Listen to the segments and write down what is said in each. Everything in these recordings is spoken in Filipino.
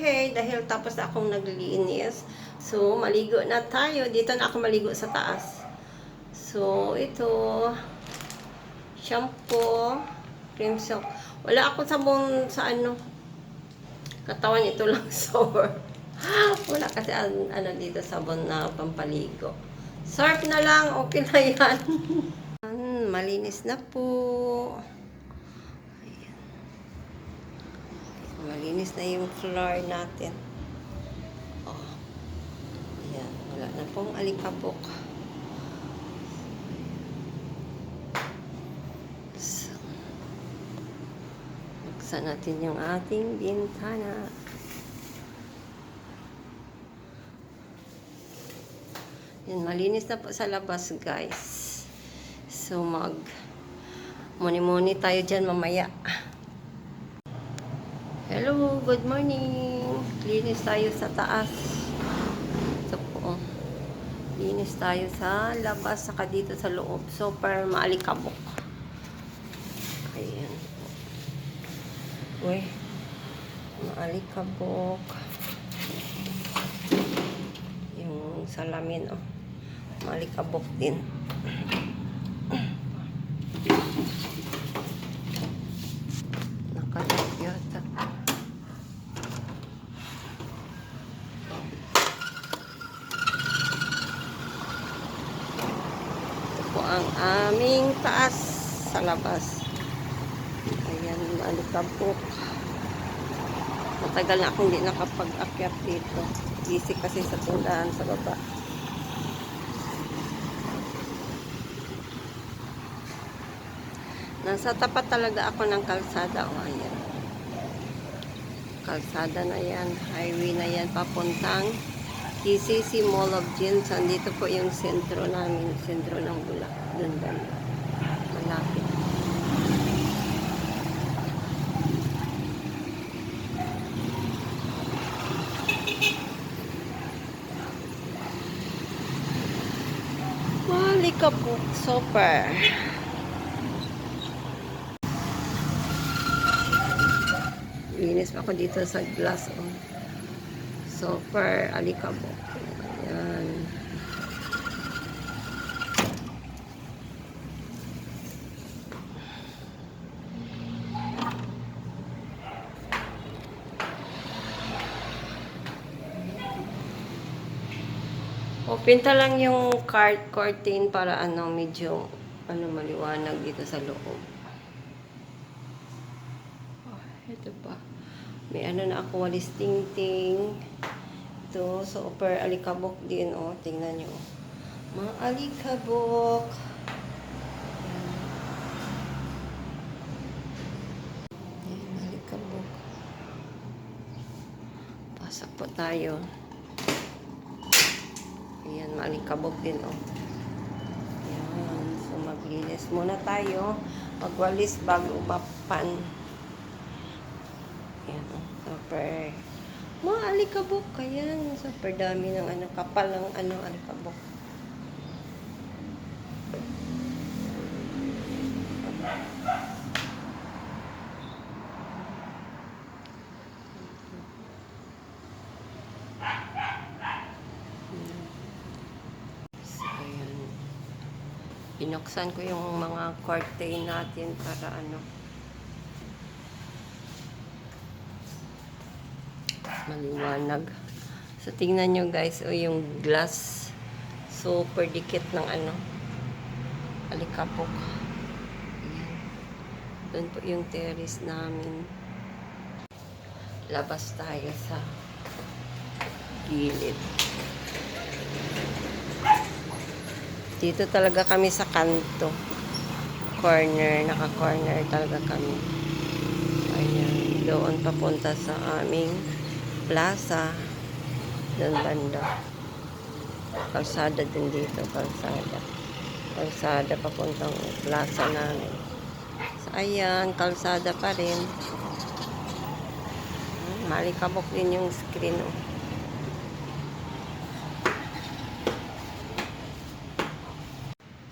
hair dahil tapos na akong naglinis. So, maligo na tayo. Dito na ako maligo sa taas. So, ito, shampoo, cream soap. Wala akong sabon sa ano, katawan ito lang sour. Wala kasi an- ano dito sabon na pampaligo. Surf na lang, okay na yan. Malinis na po. Ayan. Malinis na yung floor natin. Oh. Ayan, wala na pong alikabok. So, buksan natin yung ating bintana. Yan, malinis na po sa labas, guys. So, mag muni-muni tayo dyan mamaya. Hello, good morning. Linis tayo sa taas. Po. oh. Linis tayo sa labas, saka dito sa loob. Super maalikabok. Ayan. Uy. Maalikabok. Yung salamin, oh. Maalikabok din. Nakalat yata. Ito po ang aming taas sa labas. Ayan, maalikabok. Matagal na akong hindi nakapag-akyat dito. Busy kasi sa tindahan sa baba. Nasa tapat talaga ako ng kalsada. O, ayan. Kalsada na yan. Highway na yan. Papuntang TCC Mall of Jeans. Andito po yung sentro namin. Sentro ng Bulak. Doon banda. Malapit. Malikabok. Super. Linis pa ako dito sa glass. Oh. Super alikabok. Ayan. Pinta lang yung cart curtain para ano, medyo ano, maliwanag dito sa loob. Oh, ito pa. May ano na ako, walis ting-ting. Ito, super alikabok din, oh. Tingnan nyo. Mga alikabok. Ayan. Ayan, alikabok. Pasok po tayo. Ayan, maalikabok din, oh. Ayan, so maglinis muna tayo. Magwalis bago mapan. Ayan, oh, super. Mga alikabok, ayan. Super dami ng ano, kapal ng ano, alikabok. Binuksan ko yung mga curtain natin para ano. Maliwanag. So, tingnan nyo guys, o yung glass. Super dikit ng ano. Alikapok. Ayan. Doon po yung terrace namin. Labas tayo sa gilid. Dito talaga kami sa kanto. Corner, naka-corner talaga kami. Ayan, doon papunta sa aming plaza. Doon banda. Kalsada din dito, kalsada. Kalsada papuntang plaza namin. So, ayan, kalsada pa rin. Hmm, Malikabok din yung screen. Oh.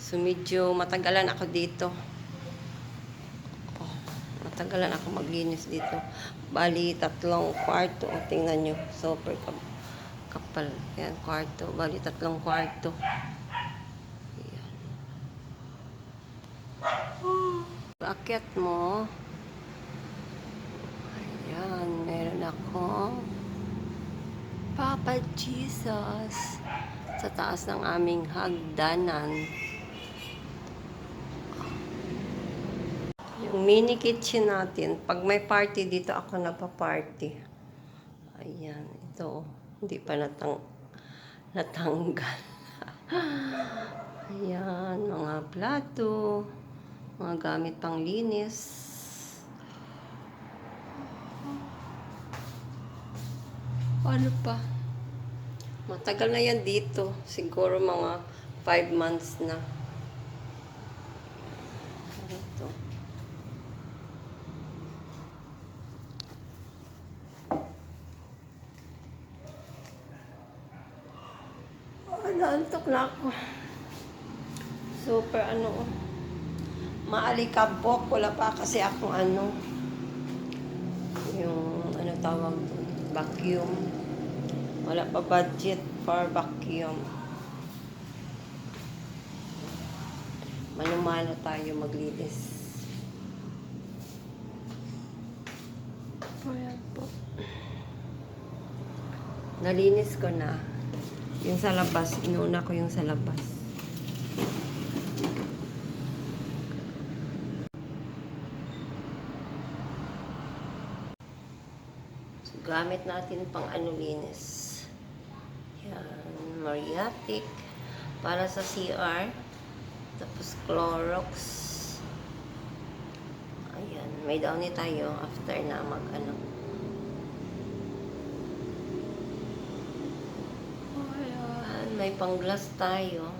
So, medyo matagalan ako dito. Natagalan ako maglinis dito. Bali, tatlong kwarto. O, tingnan nyo. Super kap- kapal. Yan, kwarto. Bali, tatlong kwarto. Yan. Akyat mo. Ayan, meron akong Papa Jesus sa taas ng aming hagdanan. Mini kitchen natin, pag may party dito ako nagpa-party. Ayan, ito. Hindi pa natang natanggal. Ayan, mga plato, mga gamit pang linis. Ano pa? Matagal na yan dito. Siguro mga 5 months na. Ito. Oh, naantok na ako. Super ano. Maalikabok. Wala pa kasi akong ano. Yung ano tawag doon. Vacuum. Wala pa budget for vacuum. Manumano tayo maglinis. Ayan po. Nalinis ko na. Yung sa labas, inuna ko yung sa labas. So, gamit natin pang ano linis. Yan, Mariatic. Para sa CR. Tapos Clorox. Ayan, may downy tayo after na mag ano. Ayan, may pang-glass tayo.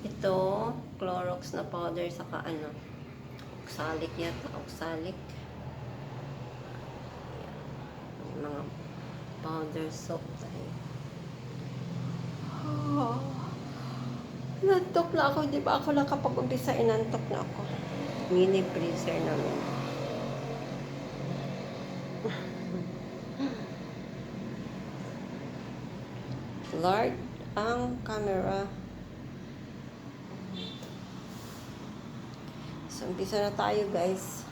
Ito, Clorox na powder saka ano. Oxalic yata, oxalic. May mga powder soap tayo. Oh. Nantok na ako. Di ba ako nakapag-umpisa, inantok na ako. Mini freezer namin. Lord, ang camera. So, umpisa na tayo guys.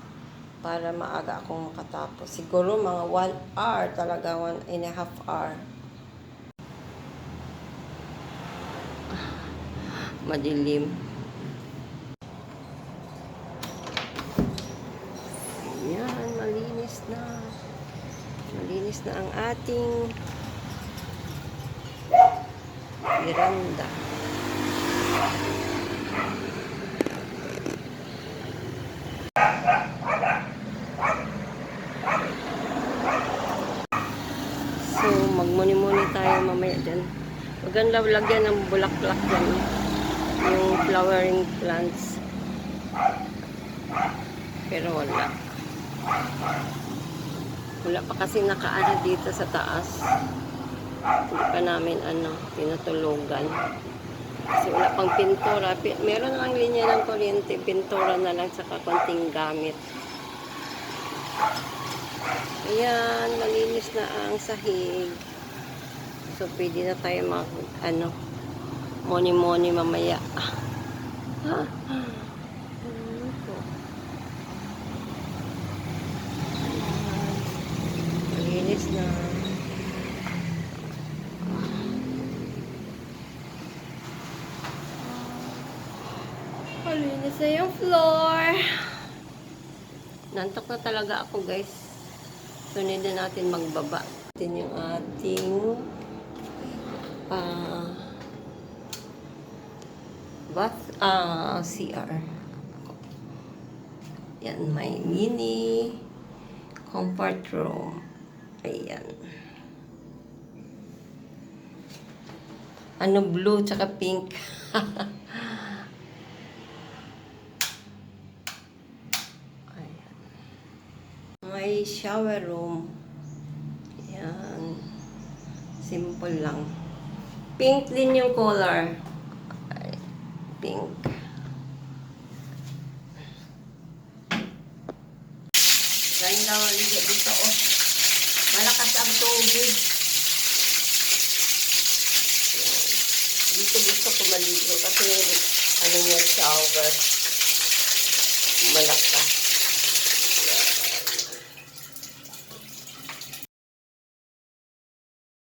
Para maaga akong makatapos. Siguro mga 1 hour talaga, 1 and a half hour. Madilim. Ayan, malinis na. Malinis na ang ating veranda. So, magmuni-muni tayo mamaya dyan. Maganda lagyan ng bulaklak dyan. Yung flowering plants. Pero wala. Wala pa kasi nakaano dito sa taas. Hindi pa namin ano, tinutulugan. Kasi wala pang pintura. Pi- Meron lang linya ng kuryente. Pintura na lang sa konting gamit. Ayan, malinis na ang sahig. So, pwede na tayo mag, ano, moni-moni mamaya. Ah? Ayan. Malinis na. Na yung floor. Nantok na talaga ako, guys. Sunod na natin magbaba. Ito yung ating ah bath, ah CR. Yan, may mini comfort room. Ayan. Ano, blue tsaka pink. Ayan. Shower room. Yan. Simple lang. Pink din yung color. Pink. daw maligo dito. Oh. Malakas ang tubig. Dito gusto ko maligo kasi ano niya shower. Malakas.